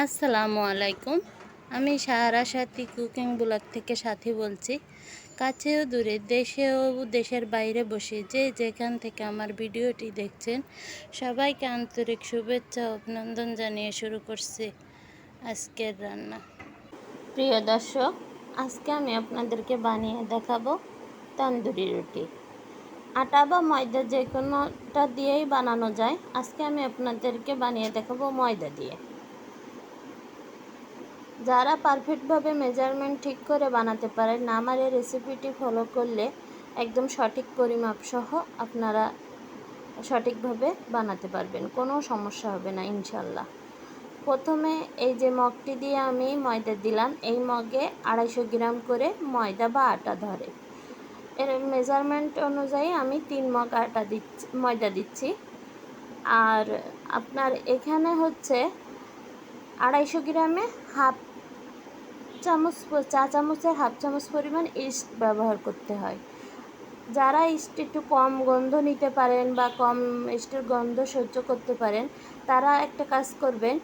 আসসালামু আলাইকুম। আমি সাহারা সাথী কুকিং ব্লগ থেকে সাথী বলছি। কাছেও দূরে দেশেও দেশের বাইরে বসে যে যেখান থেকে আমার ভিডিওটি দেখছেন, সবাইকে আন্তরিক শুভেচ্ছা অভিনন্দন জানিয়ে শুরু করছি আজকের রান্না। প্রিয় দর্শক, আজকে আমি আপনাদেরকে বানিয়ে দেখাবো তন্দুরি রুটি। আটা বা ময়দা যে কোনোটা দিয়েই বানানো যায়। আজকে আমি আপনাদেরকে বানিয়ে দেখাবো ময়দা দিয়ে। যারা পারফেক্টভাবে মেজারমেন্ট ঠিক করে বানাতে পারেন আমার এই রেসিপিটি ফলো করলে একদম সঠিক পরিমাপ সহ আপনারা সঠিকভাবে বানাতে পারবেন, কোনো সমস্যা হবে না ইনশাল্লাহ প্রথমে এই যে মগটি দিয়ে আমি ময়দা দিলাম, এই মগে আড়াইশো গ্রাম করে ময়দা বা আটা ধরে। এর মেজারমেন্ট অনুযায়ী আমি তিন মগ আটা দিচ্ছি, ময়দা দিচ্ছি। আর আপনার এখানে হচ্ছে আড়াইশো গ্রামে হাফ চামচ চা চামচের হাফ চামচ পরিমাণ ইস্ট ব্যবহার করতে হয়। যারা ইস্ট একটু কম গন্ধ নিতে পারেন বা কম ইস্টের গন্ধ সহ্য করতে পারেন, তারা একটা কাজ করবেন,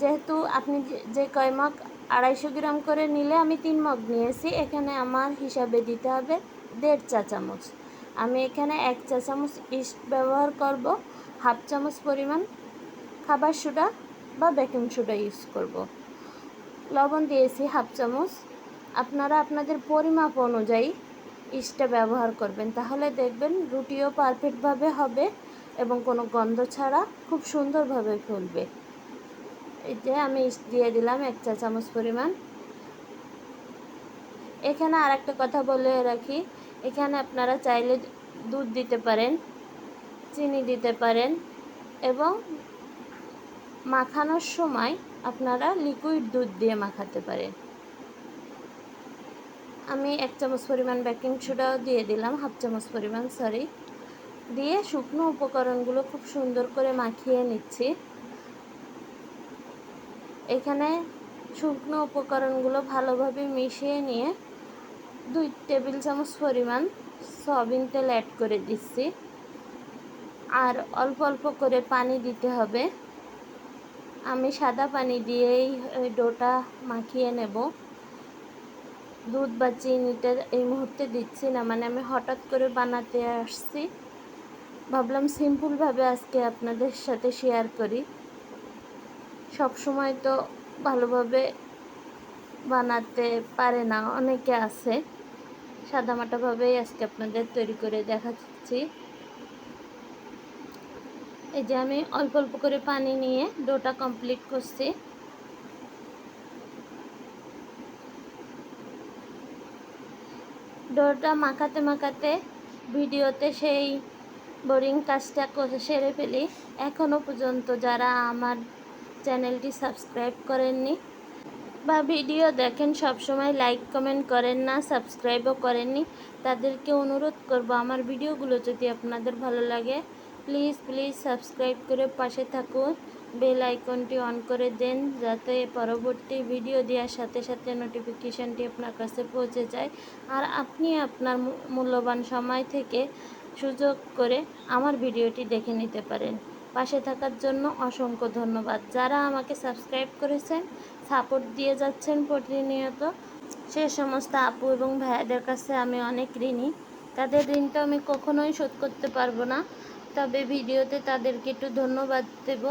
যেহেতু আপনি যে কয় মগ আড়াইশো গ্রাম করে নিলে আমি তিন মগ নিয়েছি, এখানে আমার হিসাবে দিতে হবে দেড় চা চামচ। আমি এখানে এক চা চামচ ইস্ট ব্যবহার করব, হাফ চামচ পরিমাণ খাবার সোডা বা বেকিং সোডা ইউজ করব। লবণ দিয়েছি হাফ চামচ। আপনারা আপনাদের পরিমাপ অনুযায়ী ইস্টটা ব্যবহার করবেন। তাহলে দেখবেন রুটিও পারফেক্টভাবে হবে এবং কোনো গন্ধ ছাড়া খুব সুন্দরভাবে ফুলবে। এই যে আমি ইস্ট দিয়ে দিলাম এক চা চামচ পরিমাণ। এখানে আর একটা কথা বলে রাখি, এখানে আপনারা চাইলে দুধ দিতে পারেন, চিনি দিতে পারেন এবং মাখানোর সময় আপনারা লিকুইড দুধ দিয়ে মাখাতে পারেন। আমি এক চামচ পরিমাণ বেকিং সোডাও দিয়ে দিলাম হাফ চামচ পরিমাণ সরি দিয়ে শুকনো উপকরণগুলো খুব সুন্দর করে মাখিয়ে নিচ্ছি। এখানে শুকনো উপকরণগুলো ভালোভাবে মিশিয়ে নিয়ে দুই টেবিল চামচ পরিমাণ সয়াবিন তেল অ্যাড করে দিচ্ছি। আর অল্প অল্প করে পানি দিতে হবে। আমি সাদা পানি দিয়েই ডোটা মাখিয়ে নেব। দুধ বা চিনিটা এই মুহূর্তে দিচ্ছি না মানে আমি হঠাৎ করে বানাতে আসছি। ভাবলাম সিম্পলভাবে আজকে আপনাদের সাথে শেয়ার করি। সব সময় তো ভালোভাবে বানাতে পারে না, অনেকে আছে। সাদামাটাভাবেই আজকে আপনাদের তৈরি করে দেখাচ্ছি। এই যে আমি অল্প অল্প করে পানি নিয়ে ডোটা কমপ্লিট করছি। ডোটা মাখাতে মাখাতে ভিডিওতে সেই বোরিং কাজটা করে সেরে ফেলি। এখনও পর্যন্ত যারা আমার চ্যানেলটি সাবস্ক্রাইব করেননি বা ভিডিও দেখেন সব সময় লাইক কমেন্ট করেন না, সাবস্ক্রাইবও করেননি, তাদেরকে অনুরোধ করব আমার ভিডিওগুলো যদি আপনাদের ভালো লাগে প্লিজ প্লিজ সাবস্ক্রাইব করে পাশে থাকুন। বেল আইকনটি অন করে দেন যাতে পরবর্তী ভিডিও দেওয়ার সাথে সাথে নোটিফিকেশানটি আপনার কাছে পৌঁছে যায়। আর আপনি আপনার মূল্যবান সময় থেকে সুযোগ করে আমার ভিডিওটি দেখে নিতে পারেন। পাশে থাকার জন্য অসংখ্য ধন্যবাদ। যারা আমাকে সাবস্ক্রাইব করেছেন, সাপোর্ট দিয়ে যাচ্ছেন প্রতিনিয়ত, সে সমস্ত আপু এবং ভাইয়াদের কাছে আমি অনেক ঋণী। তাদের ঋণটা আমি কখনোই শোধ করতে পারব না। তবে ভিডিওতে তাদেরকে একটু ধন্যবাদ দেব।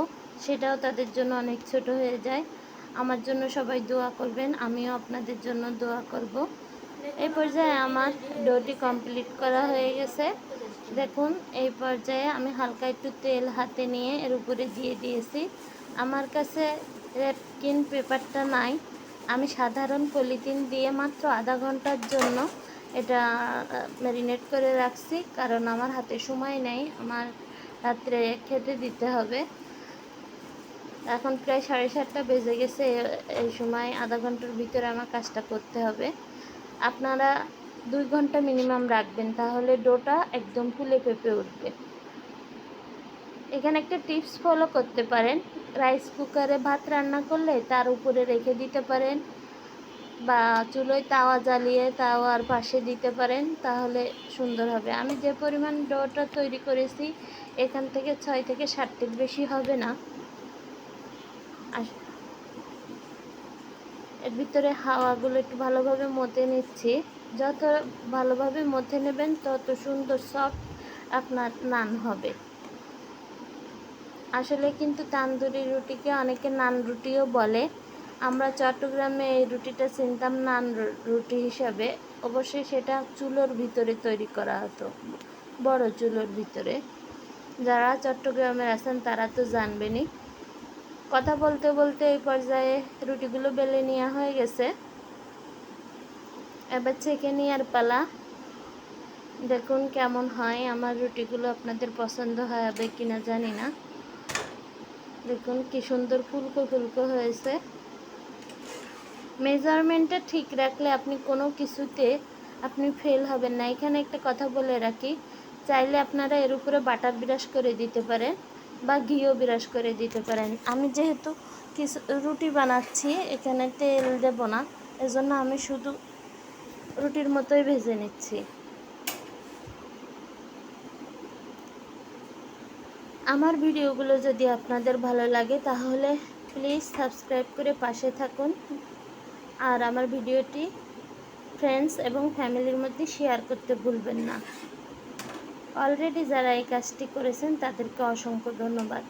সেটাও তাদের জন্য অনেক ছোট হয়ে যায়। আমার জন্য সবাই দোয়া করবেন, আমিও আপনাদের জন্য দোয়া করব। এই পর্যায়ে আমার ডোটি কমপ্লিট করা হয়ে গেছে। দেখুন, এই পর্যায়ে আমি হালকা একটু তেল হাতে নিয়ে এর উপরে দিয়ে দিয়েছি। আমার কাছে র্যাপকিন পেপারটা নাই। আমি সাধারণ পলিথিন দিয়ে মাত্র আধা ঘণ্টার জন্য এটা ম্যারিনেট করে রাখছি, কারণ আমার হাতে সময় নেই, আমার রাত্রে খেতে দিতে হবে। এখন প্রায় সাড়ে সাতটা বেজে গেছে, এই সময় আধা ঘণ্টার ভিতরে আমার কাজটা করতে হবে। আপনারা দুই ঘণ্টা মিনিমাম রাখবেন, তাহলে ডোটা একদম ফুলে পেঁপে উঠবে। এখানে একটা টিপস ফলো করতে পারেন। রাইস কুকারে ভাত রান্না করলে তার উপরে রেখে দিতে পারেন। বা চুলোয় তাওয়া জ্বালিয়ে তাওয়ার পাশে দিতে পারেন, তাহলে সুন্দর হবে। আমি যে পরিমাণ ডোটা তৈরি করেছি, এখান থেকে ছয় থেকে সাতটির বেশি হবে না। এর ভিতরে হাওয়াগুলো একটু ভালোভাবে মতে নিচ্ছি। যত ভালোভাবে মতে নেবেন, তত সুন্দর সফট আপনার নান হবে। আসলে কিন্তু তান্দুরি রুটিকে অনেকে নান রুটিও বলে। আমরা চট্টগ্রামে এই রুটিটা চিনতাম নান রুটি হিসাবে। অবশ্যই সেটা চুলোর ভিতরে তৈরি করা হতো, বড় চুলোর ভিতরে। যারা চট্টগ্রামে আছেন তারা তো জানবেনই। কথা বলতে বলতে এই পর্যায়ে রুটিগুলো বেলে নেওয়া হয়ে গেছে। এবার ছেঁকে নেওয়ার পালা। দেখুন কেমন হয়, আমার রুটিগুলো আপনাদের পছন্দ হবে কিনা জানি না। দেখুন কি সুন্দর ফুলকো ফুলকো হয়েছে। মেজারমেন্টটা ঠিক রাখলে আপনি কোনো কিছুতে আপনি ফেল হবেন না। এখানে একটা কথা বলে রাখি, চাইলে আপনারা এর উপরে বাটার বিরাস করে দিতে পারেন বা ঘিও বিরাস করে দিতে পারেন। আমি যেহেতু কিছু রুটি বানাচ্ছি, এখানে তেল দেব না, এজন্য আমি শুধু রুটির মতোই ভেজে নিচ্ছি। আমার ভিডিওগুলো যদি আপনাদের ভালো লাগে, তাহলে প্লিজ সাবস্ক্রাইব করে পাশে থাকুন। আর আমার ভিডিওটি ফ্রেন্ডস এবং ফ্যামিলির মধ্যে শেয়ার করতে ভুলবেন না। অলরেডি যারা এই কাজটি করেছেন, তাদেরকে অসংখ্য ধন্যবাদ।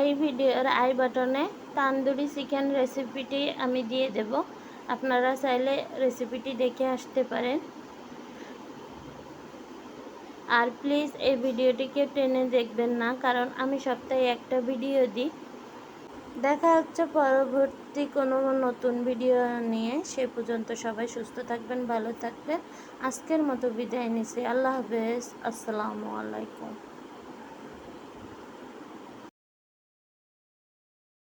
এই ভিডিওর আই বাটনে তান্দুরি চিকেন রেসিপিটি আমি দিয়ে দেব। আপনারা চাইলে রেসিপিটি দেখে আসতে পারেন। আর প্লিজ এই ভিডিওটিকে টেনে দেখবেন না, কারণ আমি সপ্তাহে একটা ভিডিও দিই। দেখা হচ্ছে পরবর্তী কোনো নতুন ভিডিও নিয়ে। সে পর্যন্ত সবাই সুস্থ থাকবেন, ভালো থাকবেন। আজকের মতো বিদায় নিছি আল্লাহ হাফেজ। আসসালামু আলাইকুম।